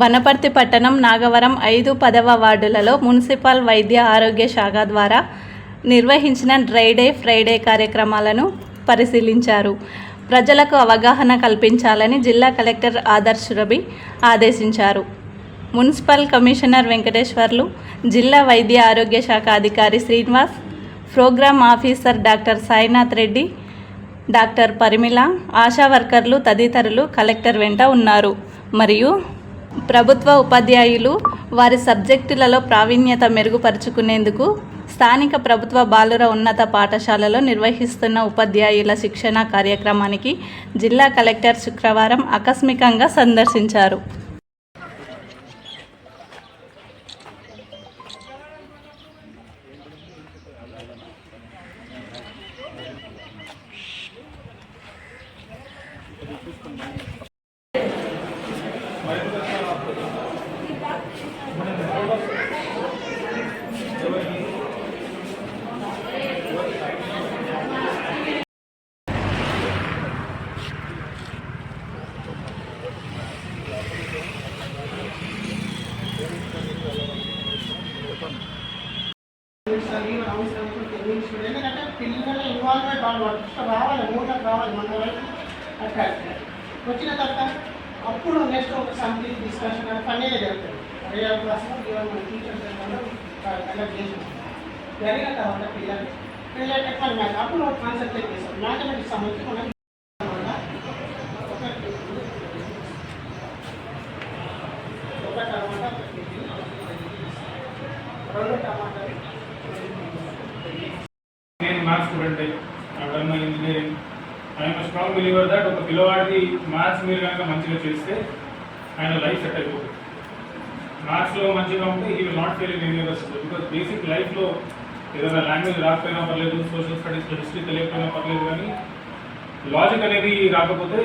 వనపర్తి పట్టణం నాగవరం ఐదు పదవ వార్డులలో మున్సిపల్ వైద్య ఆరోగ్య శాఖ ద్వారా నిర్వహించిన డ్రైడే ఫ్రైడే కార్యక్రమాలను పరిశీలించారు. ప్రజలకు అవగాహన కల్పించాలని జిల్లా కలెక్టర్ ఆదర్శ్ రవి ఆదేశించారు. మున్సిపల్ కమిషనర్ వెంకటేశ్వర్లు జిల్లా వైద్య ఆరోగ్య శాఖ అధికారి Srinivas program officer doctor Sainath Reddy doctor Parimala Asha వర్కర్లు తదితరులు కలెక్టర్ వెంట ఉన్నారు. మరియు ప్రభుత్వ ఉపాధ్యాయులు వారి సబ్జెక్టులలో ప్రావీణ్యత మెరుగుపరుచుకునేందుకు స్థానిక ప్రభుత్వ బాలుర ఉన్నత పాఠశాలలో నిర్వహిస్తున్న ఉపాధ్యాయుల శిక్షణ కార్యక్రమానికి జిల్లా కలెక్టర్ శుక్రవారం ఆకస్మికంగా సందర్శించారు. ఎందుకంటే పిల్లల ఇన్వాల్వ్మెంట్ వాళ్ళు ఫస్ట్ రావాలి మూటకు రావాలి మన వైపు అట్లా వచ్చిన తర్వాత అప్పుడు నెక్స్ట్ ఒక సమితి డిస్కషన్ పనే జరుగుతుంది రియల్ క్లాస్లో ఇవాళ మన టీచర్స్ కండక్ట్ చేసినాం జరిగిన తర్వాత పిల్లలు పిల్లలు టెక్నాలజీ మ్యాథ్ అప్పుడు ఒక కాన్సెప్ట్ చేస్తాం మ్యాథమెటిక్స్ సంబంధించి మనం నేను maths student done engineering I'm strong believer that ఒక పిల్లవాడికి మ్యాథ్స్ మీరు కనుక మంచిగా చేస్తే ఆయన లైఫ్ సెట్ అయిపోతుంది. మ్యాథ్స్లో మంచిగా ఉంటే ఈ will not fail in any other subject because basic లైఫ్లో ఏదైనా లాంగ్వేజ్ రాకపోయినా పర్లేదు సోషల్ స్టడీస్లో హిస్టరీ తెలియకపోయినా పర్లేదు కానీ లాజిక్ అనేది రాకపోతే